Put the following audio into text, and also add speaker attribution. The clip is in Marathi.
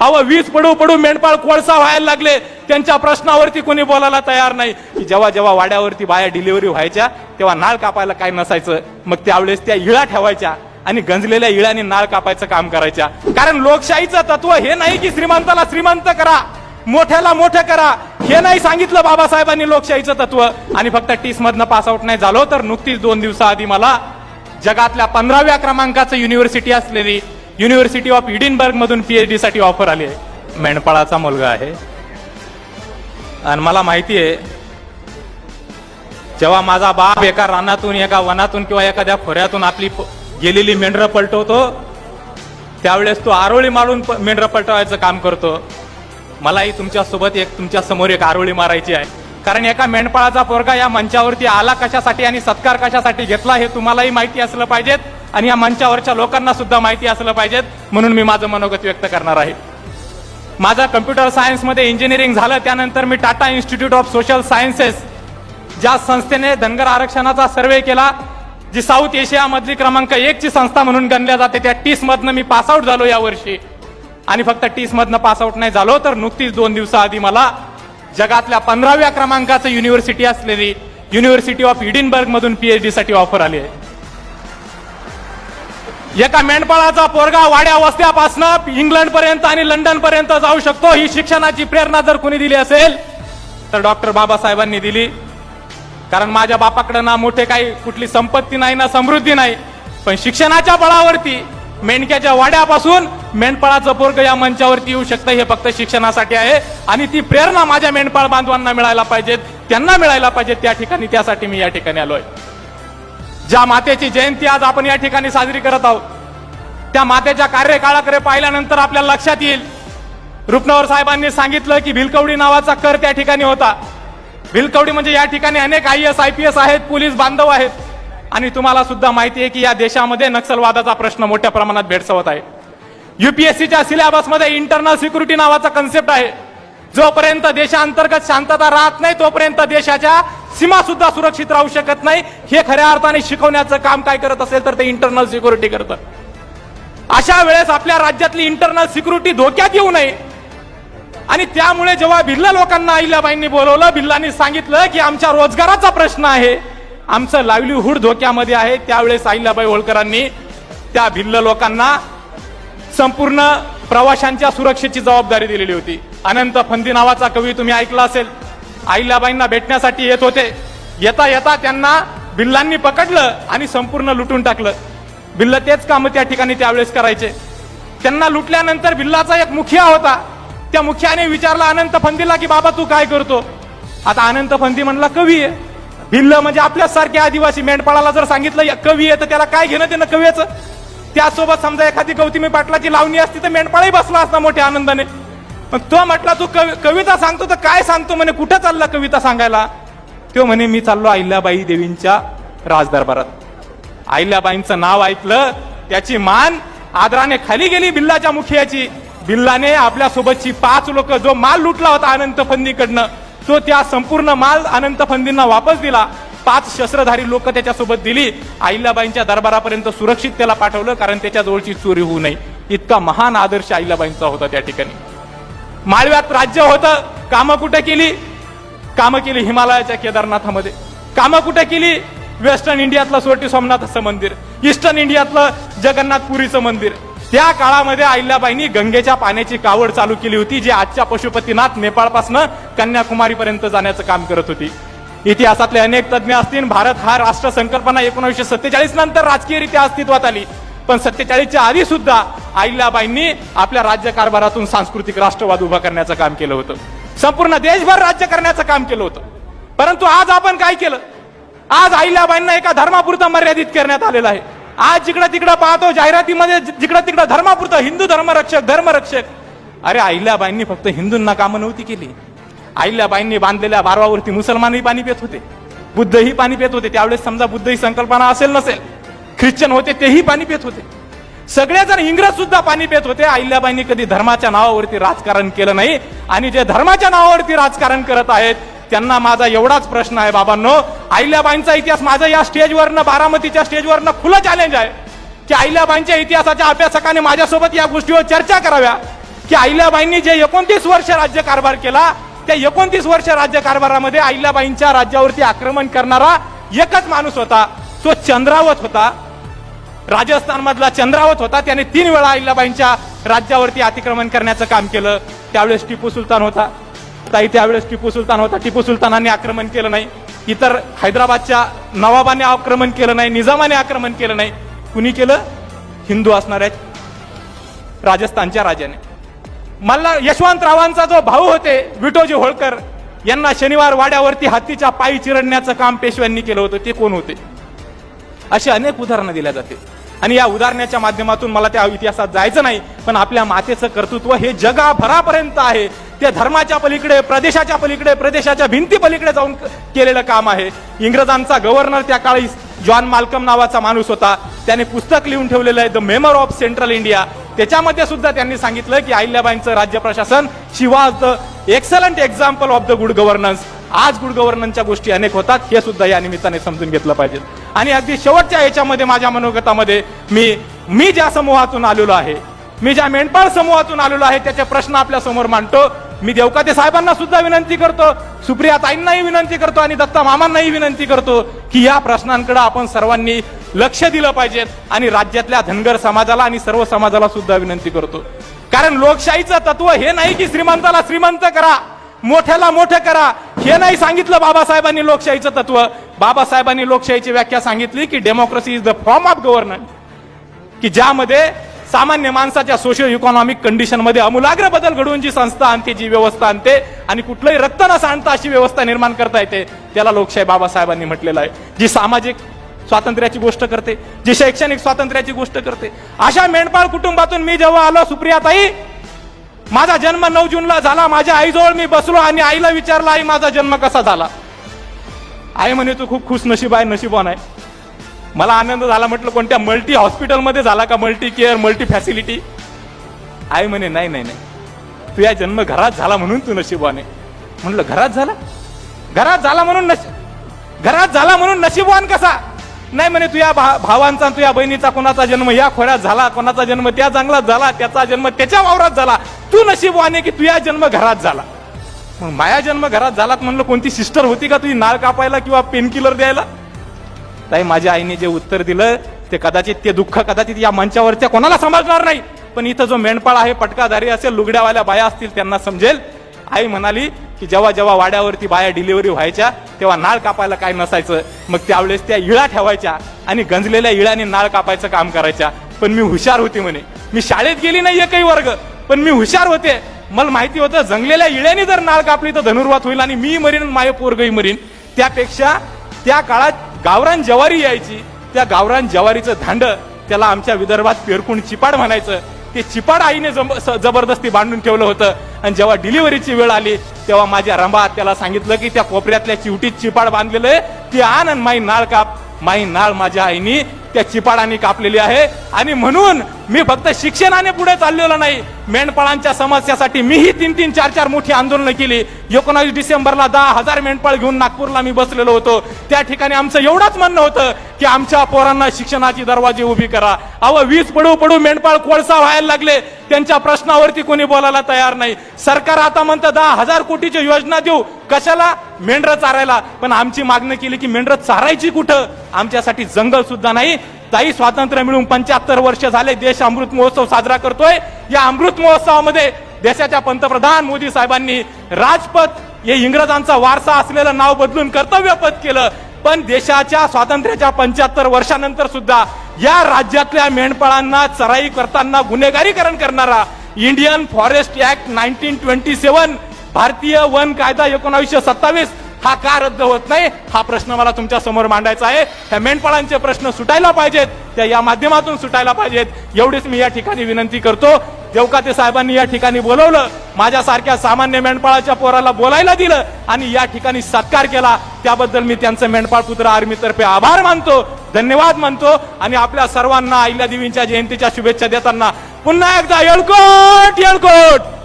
Speaker 1: अहो वीज पडू पडू मेंढपाळ कोळसा व्हायला लागले. त्यांच्या प्रश्नावरती कोणी बोलायला तयार नाही. की जेव्हा जेव्हा वाड्यावरती बाया डिलिव्हरी व्हायच्या तेव्हा नाळ कापायला काय नसायचं. मग त्यावेळेस त्या इळा ठेवायच्या आणि गंजलेल्या इळाने नाळ कापायचं काम करायच्या. कारण लोकशाहीचं तत्व हे नाही की श्रीमंताला श्रीमंत करा मोठ्याला मोठं करा. हे नाही सांगितलं बाबासाहेबांनी लोकशाहीचं तत्व. आणि फक्त टीस मधनं पास आउट नाही झालो तर नुकतीच दोन दिवसाआधी मला जगातल्या पंधराव्या क्रमांकाचं युनिव्हर्सिटी असलेली युनिव्हर्सिटी ऑफ इडिनबर्गमधून पी एच डीसाठी ऑफर आली आहे. मेंढपाळाचा मुलगा आहे. आणि मला माहिती आहे जेव्हा माझा बाप एका रानातून एका वनातून किंवा एखाद्या खोऱ्यातून आपली प- गेलेली मेंढरं पलटवतो त्यावेळेस तो आरोळी मारून प- मेंढरं पलटवायचं काम करतो. मलाही तुमच्यासोबत एक तुमच्यासमोर एक आरोळी मारायची आहे. कारण एका मेंढपाळाचा पोरगा या मंचावरती आला कशासाठी आणि सत्कार कशासाठी घेतला हे तुम्हालाही माहिती असलं पाहिजेत. आणि या मंचावरच्या लोकांना सुद्धा माहिती असलं पाहिजेत म्हणून मी माझं मनोगत व्यक्त करणार आहे. माझा कम्प्युटर सायन्समध्ये इंजिनिअरिंग झालं त्यानंतर मी Tata institute of social sciences ज्या संस्थेने धनगर आरक्षणाचा सर्वे केला जी साऊथ एशियामधली क्रमांक एकची संस्था म्हणून गणल्या जाते त्या टीसमधनं मी पासआउट झालो यावर्षी आणि फक्त टीसमधनं पासआउट नाही झालो तर नुकतीच दोन दिवसाआधी मला जगातल्या पंधराव्या क्रमांकाचं युनिव्हर्सिटी असलेली युनिव्हर्सिटी ऑफ इडिनबर्ग मधून डीसाठी साठी ऑफर आली आहे. एका मेंढपाळाचा पोरगा वाड्या वस्त्यापासनं इंग्लंड पर्यंत आणि लंडन पर्यंत जाऊ शकतो. ही शिक्षणाची प्रेरणा जर कुणी दिली असेल तर डॉक्टर बाबासाहेबांनी दिली. कारण माझ्या बापाकडे ना मोठे काही कुठली संपत्ती नाही ना समृद्धी नाही. पण शिक्षणाच्या बळावरती मेंढक्याच्या वाड्यापासून मेंढपाळाचं पोरग या मंचावरती येऊ शकतं. हे फक्त शिक्षणासाठी आहे. आणि ती प्रेरणा माझ्या मेंढपाळ बांधवांना मिळायला पाहिजेत. त्यांना मिळायला पाहिजेत त्या ठिकाणी. त्यासाठी मी या ठिकाणी आलोय. ज्या मातेची जयंती आज आपण या ठिकाणी साजरी करत आहोत त्या मातेच्या कार्यकाळाकडे पाहिल्यानंतर आपल्याला लक्षात येईल. रुपनवर साहेबांनी सांगितलं की भिलकवडी नावाचा कर त्या ठिकाणी होता. भिलकवडी म्हणजे या ठिकाणी अनेक I S I P S आहेत पोलीस बांधव आहेत. आणि तुम्हाला सुद्धा माहिती आहे की या देशामध्ये नक्षलवादाचा प्रश्न मोठ्या प्रमाणात भेडसवत आहे. युपीएससीच्या सिलेबसमध्ये इंटरनल सिक्युरिटी नावाचा कन्सेप्ट आहे. जोपर्यंत देशांतर्गत शांतता राहत नाही तोपर्यंत देशाच्या सीमा सुद्धा सुरक्षित राहू शकत नाही. हे खऱ्या अर्थाने शिकवण्याचं काम काय करत असेल तर ते इंटरनल सिक्युरिटी करतं. अशा वेळेस आपल्या राज्यातली इंटरनल सिक्युरिटी धोक्यात येऊ नये. आणि त्यामुळे जेव्हा भिल्ल लोकांना अहिल्याबाईंनी बोलवलं भिल्लांनी सांगितलं की आमच्या रोजगाराचा प्रश्न आहे. आमचं लाईव्हलीहूड धोक्यामध्ये आहे. त्यावेळेस अहिल्याबाई होळकरांनी त्या भिल्ल लोकांना संपूर्ण प्रवाशांच्या सुरक्षेची जबाबदारी दिलेली होती. अनंत फंदी नावाचा कवी तुम्ही ऐकला असेल. अहिल्याबाईंना भेटण्यासाठी येत होते. येता येता त्यांना बिल्लांनी पकडलं आणि संपूर्ण लुटून टाकलं. बिल्ल तेच काम त्या ठिकाणी त्यावेळेस करायचे. त्यांना लुटल्यानंतर बिल्लाचा एक मुखिया होता. त्या मुखियाने विचारला अनंत फंदीला की बाबा तू काय करतो? आता अनंत फंदी म्हणला कवी आहे. भिल्ल म्हणजे आपल्यासारख्या आदिवासी मेंढपाळाला जर सांगितलं या कवी आहे तर त्याला काय घेणं देणं कवीचं? त्यासोबत समजा एखादी गौतमी पाटलाची लावणी असती तर मेंढपाळही बसला असता मोठ्या आनंदाने. पण तो म्हटला तू कवि- कविता सांगतो तर काय सांगतो म्हणे? कुठं चालला कविता सांगायला? तो म्हणे मी चाललो अहिल्याबाई देवींच्या राजदरबारात. अहिल्याबाईंचं नाव ऐकलं त्याची मान आदराने खाली गेली बिल्लाच्या मुखियाची. बिल्लाने आपल्या सोबतची पाच लोक जो माल लुटला होता अनंत फंदीकडनं तो त्या संपूर्ण माल अनंत फंदींना वापस दिला. पाच शस्त्रधारी लोक त्याच्यासोबत दिली. अहिल्याबाईंच्या दरबारापर्यंत सुरक्षित त्याला पाठवलं कारण त्याच्या जवळची चोरी होऊ नये. इतका महान आदर्श अहिल्याबाईंचा होता त्या ठिकाणी. माळव्यात राज्य होतं. कामं कुठे केली? कामं केली हिमालयाच्या केदारनाथामध्ये. कामं कुठे केली? वेस्टर्न इंडियातलं सोटी सोमनाथचं मंदिर. ईस्टर्न इंडियातलं जगन्नाथपुरीचं मंदिर. त्या काळामध्ये अहिल्याबाईंनी गंगेच्या पाण्याची कावड चालू केली होती जी आजच्या पशुपतीनाथ नेपाळपासनं कन्याकुमारीपर्यंत जाण्याचं काम करत होती. इतिहासातले अनेक तज्ज्ञ असतील. भारत हा राष्ट्र संकल्पना एकोणीसशे सत्तेचाळीस नंतर राजकीयरित्या अस्तित्वात आली. पण सत्तेचाळीसच्या आधी सुद्धा अहिल्याबाईंनी आपल्या राज्य कारभारातून सांस्कृतिक राष्ट्रवाद उभा करण्याचं काम केलं होतं. संपूर्ण देशभर राज्य करण्याचं काम केलं होतं. परंतु आज आपण काय केलं? आज अहिल्याबाईंना एका धर्मापुरतं मर्यादित करण्यात आलेलं आहे. आज जिकडं तिकडं पाहतो जाहिरातीमध्ये जिकडं तिकडं धर्मापुरतं हिंदू धर्मरक्षक धर्मरक्षक. अरे अहिल्याबाईंनी फक्त हिंदूंना कामं नव्हती केली. अहिल्याबाईंनी बांधलेल्या बारवावरती मुसलमानही पाणी पित होते. बुद्धही पाणी पित होते. त्यावेळेस समजा बुद्ध ही संकल्पना असेल नसेल ख्रिश्चन होते तेही पाणी पित होते. सगळे जण इंग्रज सुद्धा पाणी पित होते. अहिल्याबाईंनी कधी धर्माच्या नावावरती राजकारण केलं नाही आणि जे धर्माच्या नावावरती राजकारण करत आहेत त्यांना माझा एवढाच प्रश्न आहे बाबांनो. अहिल्याबाईंचा इतिहास माझा या स्टेजवरनं बारामतीच्या स्टेजवरनं खुलं चॅलेंज आहे. की अहिल्याबाईंच्या इतिहासाच्या अभ्यासकाने माझ्यासोबत या गोष्टीवर चर्चा कराव्या. की अहिल्याबाईंनी जे एकोणतीस वर्ष राज्यकारभार केला त्या एकोणतीस वर्ष राज्यकारभारामध्ये अहिल्याबाईंच्या राज्यावरती आक्रमण करणारा एकच माणूस होता. तो चंद्रावत होता. राजस्थान मधला चंद्रावत होता. त्याने तीन वेळा अहिल्याबाईंच्या राज्यावरती अतिक्रमण करण्याचं काम केलं. त्यावेळेस टिपू सुलतान होता. ताई त्यावेळेस टिपू सुलतान होता. टिपू सुलतानाने आक्रमण केलं नाही. इतर हैदराबादच्या नवाबाने आक्रमण केलं नाही. निजामाने आक्रमण केलं नाही. कुणी केलं? हिंदू असणाऱ्या राजस्थानच्या राजाने. मला यशवंतरावांचा जो भाऊ होते विटोजी होळकर यांना शनिवार वाड्यावरती हत्तीच्या पायी चिरडण्याचं काम पेशव्यांनी केलं होतं ते कोण होते? अशी अनेक उदाहरणं दिल्या जाते. आणि या उदाहरणाच्या माध्यमातून मला त्या इतिहासात जायचं नाही पण आपल्या मातेचं कर्तृत्व हे जगाभरापर्यंत आहे. ते धर्माच्या पलीकडे प्रदेशाच्या पलीकडे प्रदेशाच्या भिंती पलीकडे जाऊन केलेलं काम आहे. इंग्रजांचा गव्हर्नर त्या काळी जॉन माल्कम नावाचा माणूस होता. त्याने पुस्तक लिहून ठेवलेलं आहे the memoir of central India त्याच्यामध्ये सुद्धा त्यांनी सांगितलं की अहिल्याबाईंचं राज्य प्रशासन Shiva's the excellent example of the good governance आज गुड गव्हर्नन्सच्या गोष्टी अनेक होतात हे सुद्धा या निमित्ताने समजून घेतलं पाहिजे. आणि अगदी शेवटच्या याच्यामध्ये माझ्या मनोगतामध्ये मी मी ज्या समूहातून आलेलो आहे मी ज्या मेंढपाळ समूहातून आलेलो आहे त्याचे प्रश्न आपल्यासमोर मांडतो. मी देवकाते साहेबांना सुद्धा विनंती करतो सुप्रिया ताईंनाही विनंती करतो आणि दत्ता मामांनाही विनंती करतो की या प्रश्नांकडे आपण सर्वांनी लक्ष दिलं पाहिजे आणि राज्यातल्या धनगर समाजाला आणि सर्व समाजाला सुद्धा विनंती करतो. कारण लोकशाहीचं तत्व हे नाही की श्रीमंताला श्रीमंत करा मोठ्याला मोठं करा. हे नाही सांगितलं बाबासाहेबांनी लोकशाहीचं तत्व. बाबासाहेबांनी लोकशाहीची व्याख्या सांगितली की democracy is the form of government की ज्यामध्ये सामान्य माणसाच्या सोशल इकॉनॉमिक कंडिशनमध्ये अमूलाग्र बदल घडवून जी संस्था आणते जी व्यवस्था आणते आणि कुठलंही रक्त न सांडता अशी व्यवस्था निर्माण करता येते त्याला लोकशाही बाबासाहेबांनी म्हटलेलं आहे. जी सामाजिक स्वातंत्र्याची गोष्ट करते जी शैक्षणिक स्वातंत्र्याची गोष्ट करते. अशा मेंढपाळ कुटुंबातून मी जेव्हा आलो सुप्रियाताई माझा जन्म नऊ जूनला झाला. माझ्या आईजवळ मी बसलो आणि आईला विचारला आई माझा जन्म कसा झाला? आई म्हणे तू खूप खुश नशीब आहे नशीबवान आहे. मला आनंद झाला म्हटलं कोणत्या मल्टी हॉस्पिटलमध्ये झाला का मल्टी केअर मल्टी फॅसिलिटी आई म्हणे नाही नाही नाही. तू या जन्म घरात झाला म्हणून तू नशीबवाने म्हटलं घरात झाला? घरात झाला म्हणून नशीब घरात झाला म्हणून नशीबवान कसा? नाही म्हणे तुझ्या भा- भावांचा तुझ्या बहिणीचा कोणाचा जन्म या खोऱ्यात झाला कोणाचा जन्म त्या जंगलात झाला त्याचा जन्म त्याच्या वावरात झाला. तू नशीबवाने की तुझ्या जन्म घरात झाला? मग माया जन्म घरात झालात म्हणलं कोणती सिस्टर होती का तुझी नाळ कापायला किंवा पेनकिलर द्यायला? ताई माझ्या आईने जे उत्तर दिलं ते कदाचित ते दुःख कदाचित या मंचावरच्या कोणाला समजणार नाही. पण इथं जो मेंढपाळ आहे पटकाधारी असेल लुगड्यावाल्या बाया असतील त्यांना समजेल. आई म्हणाली की जेव्हा जेव्हा वाड्यावरती बाया डिलिव्हरी व्हायच्या तेव्हा नाळ कापायला काय नसायचं. मग त्यावेळेस त्या इळा ठेवायच्या आणि गंजलेल्या इळ्याने नाळ कापायचं काम करायच्या. पण मी हुशार होती म्हणे. मी शाळेत गेली नाही एकही वर्ग पण मी हुशार होते. मला माहिती होतं जंगलेल्या इळ्याने जर नाळ कापली तर धनुर्वात होईल आणि मी मरीन माय पोरगही मरीन. त्यापेक्षा त्या काळात गावरान ज्वारी यायची. त्या गावरान ज्वारीचं धांड त्याला आमच्या विदर्भात पेरकून चिपाड म्हणायचं. ते चिपाड आईने जबरदस्ती बांधून ठेवलं होतं. आणि जेव्हा डिलिव्हरीची वेळ आली तेव्हा माझ्या रंभात त्याला सांगितलं की त्या कोपऱ्यातल्या चिवटीत चिपाड बांधलेलं आहे. ती आण आणि माई नाळ काप. माई नाळ माझ्या आईनी त्या चिपाडाने कापलेली आहे. आणि म्हणून मी फक्त शिक्षणाने पुढे चाललेलो नाही. मेंढपाळांच्या समस्यासाठी मीही तीन तीन चार चार मोठी आंदोलनं केली. एकोणावीस डिसेंबरला दहा हजार मेंढपाळ घेऊन नागपूरला मी बसलेलो होतो. त्या ठिकाणी आमचं एवढंच म्हणणं होतं की आमच्या पोरांना शिक्षणाची दरवाजे उभी करा. अव वीज पडू पडू मेंढपाळ कोळसा व्हायला लागले. त्यांच्या प्रश्नावरती कोणी बोलायला तयार नाही. सरकार आता म्हणतं दहा हजार कोटीची योजना देऊ. कशाला? मेंढरं चारायला. पण आमची मागणी केली की मेंढरं चारायची कुठं? आमच्यासाठी जंगल सुद्धा नाही. ताई स्वातंत्र्य मिळून पंच्याहत्तर वर्ष झाले. देश अमृत महोत्सव साजरा करतोय. या अमृत महोत्सवामध्ये देशाच्या पंतप्रधान मोदी साहेबांनी राजपथ हे इंग्रजांचा वारसा असलेलं नाव बदलून कर्तव्यपद केलं. पण देशाच्या स्वातंत्र्याच्या पंच्याहत्तर वर्षानंतर सुद्धा या राज्यातल्या मेंढपाळांना चराई करताना गुन्हेगारीकरण करणारा Indian forest act nineteen twenty seven भारतीय वन कायदा एकोणावीसशे सत्तावीस हा का रद्द होत नाही? हा प्रश्न मला तुमच्यासमोर मांडायचा आहे. ह्या मेंढपाळांचे प्रश्न सुटायला पाहिजेत. त्या या माध्यमातून सुटायला पाहिजेत. एवढीच मी या ठिकाणी विनंती करतो. देवकाते साहेबांनी या ठिकाणी बोलवलं. माझ्यासारख्या सामान्य मेंढपाळाच्या पोराला बोलायला दिलं आणि या ठिकाणी सत्कार केला. त्याबद्दल मी त्यांचं मेंढपाळ पुत्र आर्मीतर्फे आभार मानतो. धन्यवाद मानतो. आणि आपल्या सर्वांना अहिल्या देवींच्या जयंतीच्या शुभेच्छा देताना पुन्हा एकदा येळकोट येळकोट!